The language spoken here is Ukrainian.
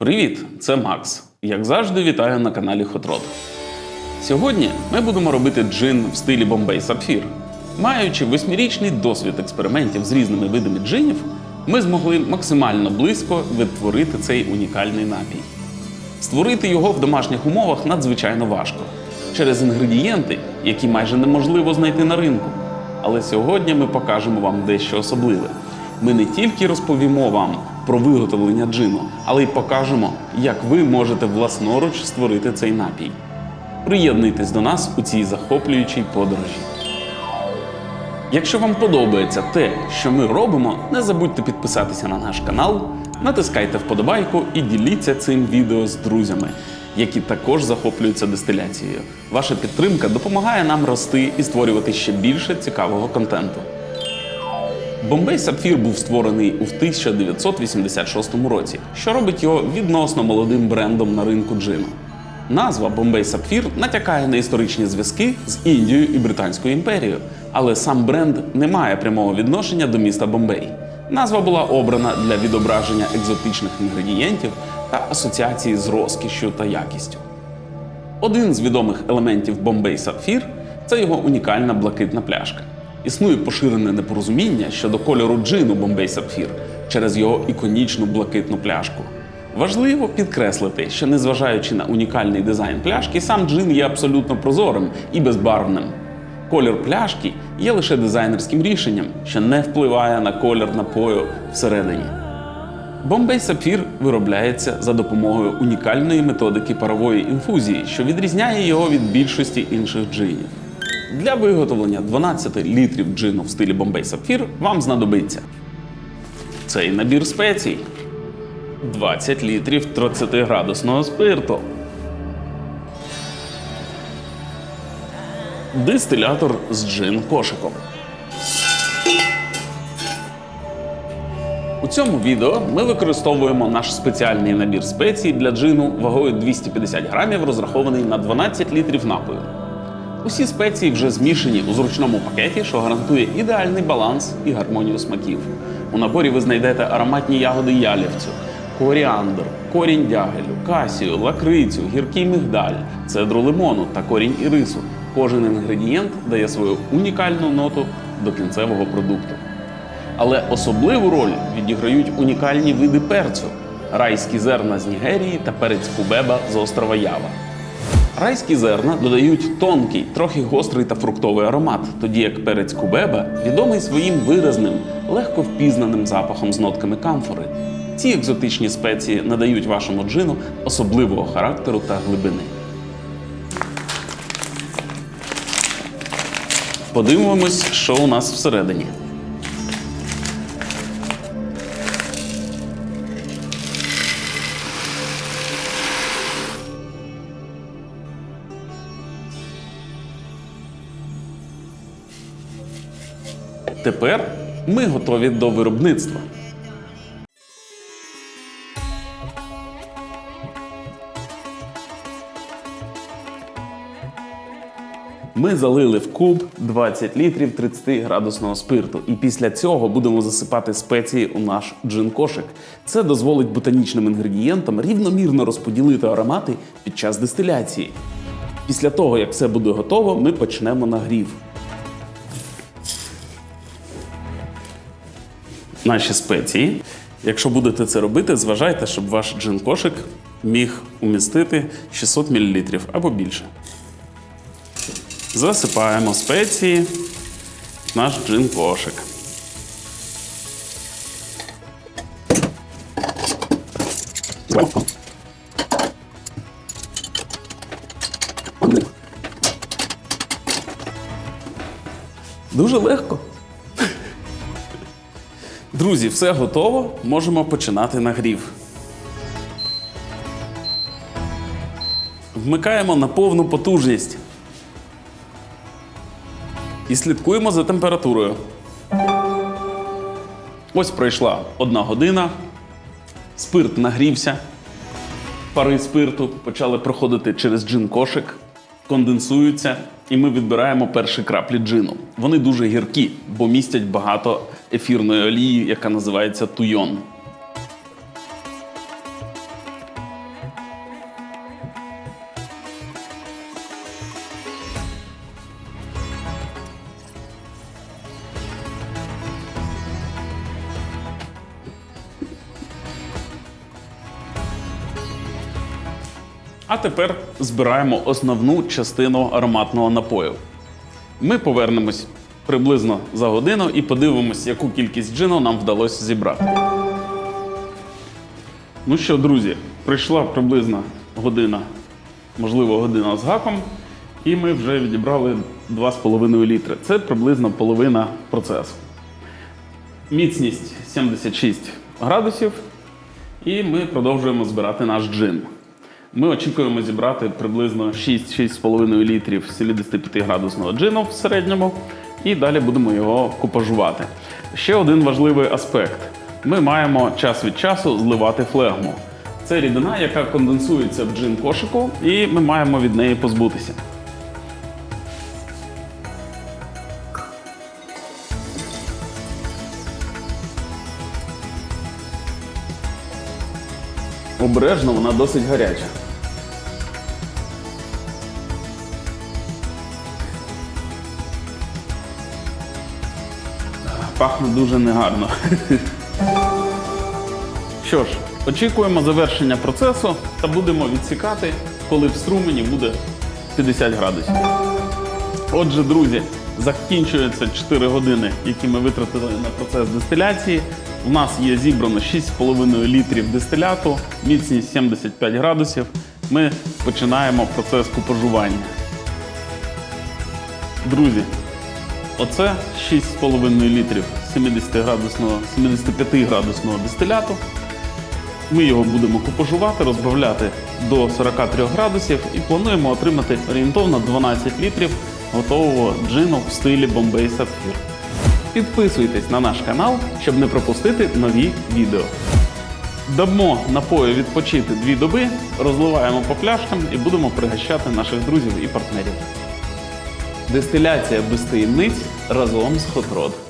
Привіт, це Макс. Як завжди, вітаю на каналі Rod. Сьогодні ми будемо робити джин в стилі Bombay Sapphire. Маючи восьмирічний досвід експериментів з різними видами джинів, ми змогли максимально близько відтворити цей унікальний напій. Створити його в домашніх умовах надзвичайно важко через інгредієнти, які майже неможливо знайти на ринку. Але сьогодні ми покажемо вам дещо особливе. Ми не тільки розповімо вам про виготовлення джину, але й покажемо, як ви можете власноруч створити цей напій. Приєднуйтесь до нас у цій захоплюючій подорожі. Якщо вам подобається те, що ми робимо, не забудьте підписатися на наш канал, натискайте вподобайку і діліться цим відео з друзями, які також захоплюються дистиляцією. Ваша підтримка допомагає нам рости і створювати ще більше цікавого контенту. Bombay Sapphire був створений у 1986 році, що робить його відносно молодим брендом на ринку джину. Назва Bombay Sapphire натякає на історичні зв'язки з Індією і Британською імперією, але сам бренд не має прямого відношення до міста Бомбей. Назва була обрана для відображення екзотичних інгредієнтів та асоціації з розкішшю та якістю. Один з відомих елементів Bombay Sapphire – це його унікальна блакитна пляшка. Існує поширене непорозуміння щодо кольору джину Bombay Sapphire через його іконічну блакитну пляшку. Важливо підкреслити, що незважаючи на унікальний дизайн пляшки, сам джин є абсолютно прозорим і безбарвним. Колір пляшки є лише дизайнерським рішенням, що не впливає на колір напою всередині. Bombay Sapphire виробляється за допомогою унікальної методики парової інфузії, що відрізняє його від більшості інших джинів. Для виготовлення 12 літрів джину в стилі Bombay Sapphire вам знадобиться цей набір спецій, 20 літрів 30-градусного спирту, дистилятор з джин кошиком. У цьому відео ми використовуємо наш спеціальний набір спецій для джину вагою 250 грамів, розрахований на 12 літрів напою. Усі спеції вже змішані у зручному пакеті, що гарантує ідеальний баланс і гармонію смаків. У наборі ви знайдете ароматні ягоди ялівцю, коріандр, корінь дягелю, касію, лакрицю, гіркий мигдаль, цедру лимону та корінь ірису. Кожен інгредієнт дає свою унікальну ноту до кінцевого продукту. Але особливу роль відіграють унікальні види перцю: райські зерна з Нігерії та перець кубеба з острова Ява. Райські зерна додають тонкий, трохи гострий та фруктовий аромат, тоді як перець кубеба відомий своїм виразним, легко впізнаним запахом з нотками камфори. Ці екзотичні спеції надають вашому джину особливого характеру та глибини. Подивимось, що у нас всередині. Тепер ми готові до виробництва. Ми залили в куб 20 літрів 30-градусного спирту, і після цього будемо засипати спеції у наш джин-кошик. Це дозволить ботанічним інгредієнтам рівномірно розподілити аромати під час дистиляції. Після того, як все буде готово, ми почнемо нагрів. Наші спеції. Якщо будете це робити, зважайте, щоб ваш джин-кошик міг умістити 600 мл або більше. Засипаємо спеції в наш джин-кошик. Дуже легко. Друзі, все готово. Можемо починати нагрів. Вмикаємо на повну потужність. І слідкуємо за температурою. Ось пройшла одна година. Спирт нагрівся. Пари спирту почали проходити через джин-кошик, конденсуються, і ми відбираємо перші краплі джину. Вони дуже гіркі, бо містять багато ефірної олії, яка називається туйон. А тепер збираємо основну частину ароматного напою. Ми повернемось приблизно за годину і подивимось, яку кількість джину нам вдалося зібрати. Ну що, друзі, прийшла приблизно година, можливо, година з гаком, і ми вже відібрали 2,5 літри. Це приблизно половина процесу. Міцність 76 градусів, і ми продовжуємо збирати наш джин. Ми очікуємо зібрати приблизно 6-6,5 літрів 75 градусного джину в середньому, і далі будемо його купажувати. Ще один важливий аспект: ми маємо час від часу зливати флегму. Це рідина, яка конденсується в джин кошику, і ми маємо від неї позбутися. Обережно вона досить гаряча. Пахне дуже негарно. Що ж, очікуємо завершення процесу та будемо відсікати, коли в струмені буде 50 градусів. Отже, друзі, закінчується 4 години, які ми витратили на процес дистиляції. У нас є зібрано 6,5 літрів дистиляту, міцність 75 градусів. Ми починаємо процес купажування. Друзі, оце 6,5 літрів 70 градусного, 75 градусного дистиляту. Ми його будемо купажувати, розбавляти до 43 градусів і плануємо отримати орієнтовно 12 літрів готового джину в стилі Bombay Sapphire. Підписуйтесь на наш канал, щоб не пропустити нові відео. Дамо напою відпочити дві доби, розливаємо по пляшкам і будемо пригощати наших друзів і партнерів. Дистиляція без таємниць разом з Rod.